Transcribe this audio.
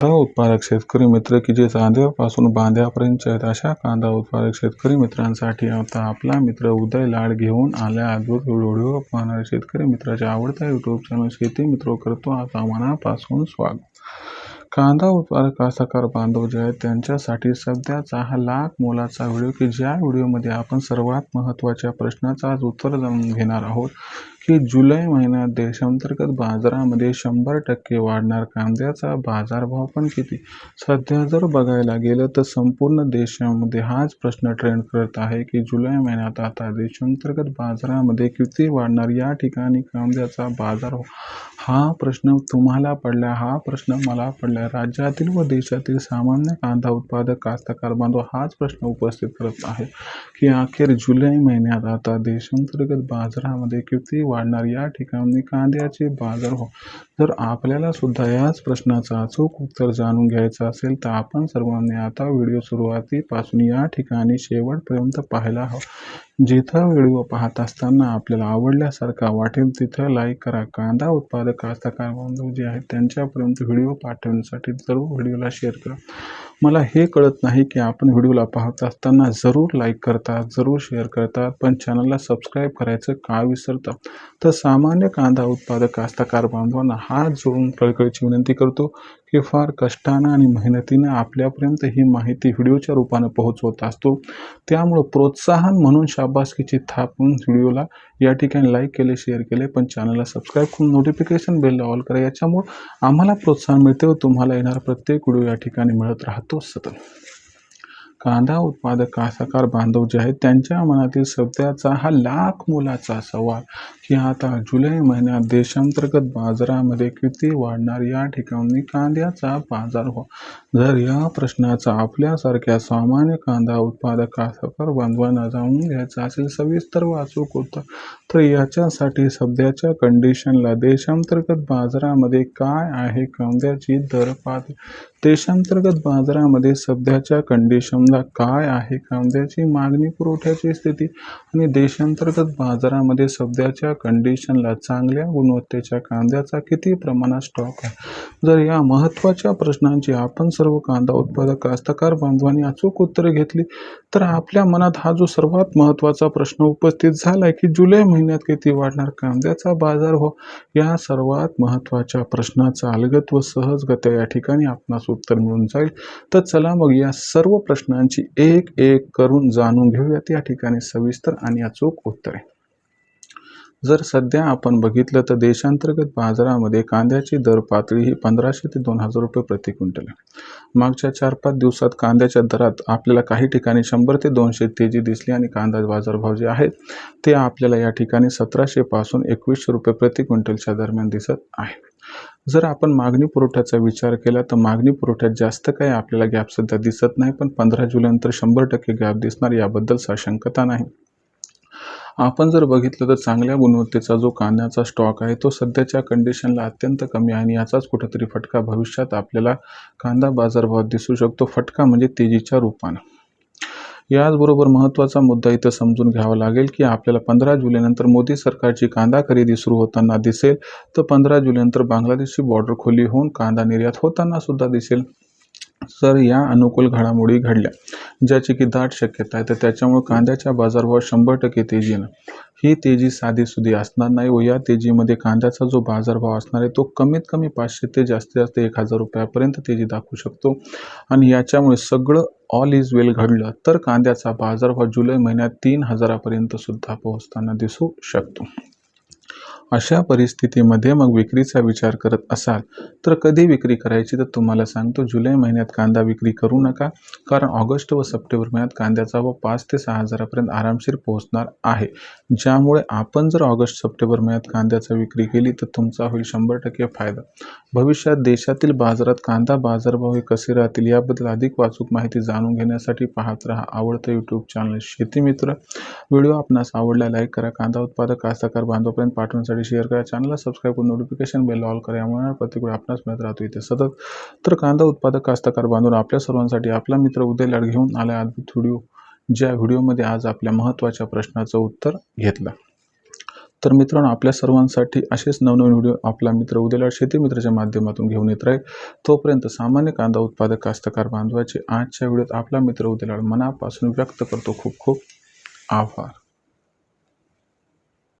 कांदा उत्पादक शेतकरी मित्र की जे चांद्यापासून बांध्यापर्यंत आहेत अशा कांदा उत्पादक शेतकरी मित्रांसाठी आता आपला मित्र उदय लाड घेऊन आल्या अद्भुत व्हिडिओ पाहणारे शेतकरी मित्राच्या आवडता यूट्यूब चॅनल शेती मित्र करतो. आता मनापासून स्वागत. कांदा उत्पादक कास्तकार बांधव जे आहेत त्यांच्यासाठी सध्याचा हा लाख मोलाचा व्हिडिओ की ज्या व्हिडिओमध्ये आपण सर्वात महत्त्वाच्या प्रश्नाचा आज उत्तर जाणून घेणार आहोत. की जुलै महिन्यात देशांतर्गत बाजारामध्ये शंभर टक्के वाढणार कांद्याचा बाजारभाव पण किती? सध्या जर बघायला गेलं तर संपूर्ण देशामध्ये हाच प्रश्न ट्रेंड करत आहे की जुलै महिन्यात आता देशांतर्गत बाजारामध्ये किती वाढणार? या ठिकाणी कांद्याचा बाजारभाव हा प्रश्न तुम्हाला पडला हा प्रश्न मला पडला. राज्यातील व देशातील सामान्य कांदा उत्पादक कास्तकार बांधव हाच प्रश्न उपस्थित करत आहे की अखेर जुलै महिन्यात आता देशांतर्गत बाजारामध्ये किती वाढणार? या ठिकाणी कांद्याचे बाजार हो जर आपल्याला सुद्धा याच प्रश्नाचा अचूक उत्तर जाणून घ्यायचं असेल तर आपण सर्वांनी आता व्हिडिओ सुरुवातीपासून या ठिकाणी शेवटपर्यंत पाहायला हवं. जिथं व्हिडिओ पाहत असताना आपल्याला आवडल्यासारखा वाटेल तिथं लाईक करा. कांदा उत्पादक कास्तकार बांधव जे आहेत त्यांच्यापर्यंत व्हिडिओ पाठवण्यासाठी जरूर व्हिडिओला शेअर करा. मला हे कळत नाही की आपण व्हिडिओला पाहत असताना जरूर लाईक करतात जरूर शेअर करतात पण चॅनलला सबस्क्राईब करायचं का विसरतात तर सामान्य कांदा उत्पादक कास्तकार बांधवांना हात जोडून कळकळीची विनंती करतो हे फार कष्टानं आणि मेहनतीनं आपल्यापर्यंत ही माहिती व्हिडिओच्या रूपानं पोहोचवत असतो. त्यामुळं प्रोत्साहन म्हणून शाबासकीची थापून व्हिडिओला या ठिकाणी लाईक केले शेअर केले पण चॅनलला सबस्क्राईब करून नोटिफिकेशन बेलला ऑल करा. याच्यामुळं आम्हाला प्रोत्साहन मिळते व तुम्हाला येणार प्रत्येक व्हिडिओ या ठिकाणी मिळत राहतो सतत. कांदा उत्पादक कासाकार बांधव जे आहेत त्यांच्या मनातील सध्याचा हा लाख मोलाचा सवाल. की आता जुलै महिन्यात देशांतर्गत बाजारामध्ये किती वाढणार या ठिकाणी कांद्याचा बाजार हो जर या प्रश्नाचा आपल्यासारख्या सामान्य कांदा उत्पादकासकर बांधवांना जाणून घ्यायचा असेल सविस्तर वाचूक होतं तर याच्यासाठी सध्याच्या कंडिशनला देशांतर्गत बाजारामध्ये काय आहे कांद्याची दर पात देशांतर्गत बाजारामध्ये सध्याच्या कंडिशनला काय आहे कांद्याची मागणी पुरवठ्याची स्थिती आणि देशांतर्गत बाजारामध्ये सध्याच्या कंडिशनला चांगल्या गुणवत्तेच्या कांद्याचा किती प्रमाणात स्टॉक आहे? जर या महत्त्वाच्या प्रश्नांची आपण सर्व कांदा उत्पादक कास्तकार बांधवांनी अचूक उत्तरे घेतली तर आपल्या मनात हा जो सर्वात महत्त्वाचा प्रश्न उपस्थित झाला आहे की जुलै महिन्यात किती वाढणार कांद्याचा बाजार हो या सर्वात महत्त्वाच्या प्रश्नाचा अलगत व सहजगत्या या ठिकाणी आपणास उत्तर मिळून जाईल. तर चला मग या सर्व प्रश्नांची एक एक करून जाणून घेऊयात. या ठिकाणी सविस्तर आणि अचूक उत्तरे. जर सध्या आपण बघितलं तर देशांतर्गत बाजारामध्ये कांद्याची दर पातळी ही पंधराशे ते दोन हजार रुपये प्रति क्विंटल आहे. मागच्या चार पाच दिवसात कांद्याच्या दरात आपल्याला काही ठिकाणी शंभर ते दोनशे तेजी दिसली आणि कांदा बाजारभाव जे आहेत ते आपल्याला या ठिकाणी सतराशेपासून एकवीसशे रुपये प्रति क्विंटलच्या दरम्यान दिसत आहे. जर आपण मागणी पुरवठ्याचा विचार केला तर मागणी पुरवठ्यात जास्त काही आपल्याला गॅप सध्या दिसत नाही पण पंधरा जुलैनंतर शंभर टक्के गॅप दिसणार याबद्दल साशंकता नाही. आपण जर बघितलं तर चांगल्या गुणवत्तेचा जो कांद्याचा स्टॉक आहे तो सध्याच्या कंडिशनला अत्यंत कमी आहे आणि याचाच कुठेतरी फटका भविष्यात आपल्याला कांदा बाजारभावात दिसू शकतो. फटका म्हणजे तेजीच्या रूपानं. याचबरोबर महत्त्वाचा मुद्दा इथं समजून घ्यावा लागेल की आपल्याला पंधरा जुलैनंतर मोदी सरकारची कांदा खरेदी सुरू होताना दिसेल. तर पंधरा जुलैनंतर बांगलादेशची बॉर्डर खुली होऊन कांदा निर्यात होताना सुद्धा दिसेल. सर या अनुकूल घडामोडी घडल्या ज्याची की दाट शक्यता आहे. तर त्याच्यामुळे कांद्याच्या बाजारभाव शंभर टक्के तेजी येणं ही तेजी साधीसुधी असणार नाही व या तेजीमध्ये कांद्याचा जो बाजारभाव असणार आहे तो कमीत कमी पाचशे ते जास्तीत जास्त एक हजार रुपयापर्यंत तेजी दाखवू शकतो. आणि याच्यामुळे सगळं ऑल इज वेल घडलं तर कांद्याचा बाजारभाव जुलै महिन्यात तीन हजारापर्यंत सुद्धा पोहोचताना दिसू शकतो. अशा परिस्थितीमध्ये मग विक्रीचा विचार करत असाल तर कधी विक्री करायची तर तुम्हाला सांगतो जुलै महिन्यात कांदा विक्री करू नका. कारण ऑगस्ट व सप्टेंबर महिन्यात कांद्याचा व पाच ते सहा हजारापर्यंत आरामशीर पोहोचणार आहे. ज्यामुळे आपण जर ऑगस्ट सप्टेंबर महिन्यात कांद्याचा विक्री केली तर तुमचा होईल शंभर टक्के फायदा. भविष्यात देशातील बाजारात कांदा बाजारभाव हे कसे राहतील याबद्दल अधिक वाचूक माहिती जाणून घेण्यासाठी पाहत राहा आवडतं यूट्यूब चॅनल शेतीमित्र व्हिडिओ आपणास आवडला लाईक करा. कांदा उत्पादक कास्तकार बांधवपर्यंत पाठवण्यासाठी शेअर करा. चॅनलला सबस्क्राईब करून नोटिफिकेशन बेल ऑल करा. यामुळे प्रत्येक वेळी आपणास मिळत राहतो इथे सतत. तर कांदा उत्पादक कास्तकार बांधून आपल्या सर्वांसाठी आपला मित्र उदय लाड घेऊन आला अद्भुत व्हिडिओ ज्या व्हिडिओमध्ये आज आपल्या महत्त्वाच्या प्रश्नाचं उत्तर घेतलं. तर मित्रांनो आपल्या सर्वांसाठी असेच नवनवीन व्हिडिओ आपला मित्र उद्याला शेती मित्राच्या माध्यमातून घेऊन येत राहील. तोपर्यंत सामान्य कांदा उत्पादक कास्तकार बांधवाचे आजच्या व्हिडिओत आपला मित्र उद्याला मनापासून व्यक्त करतो खूप खूप आभार.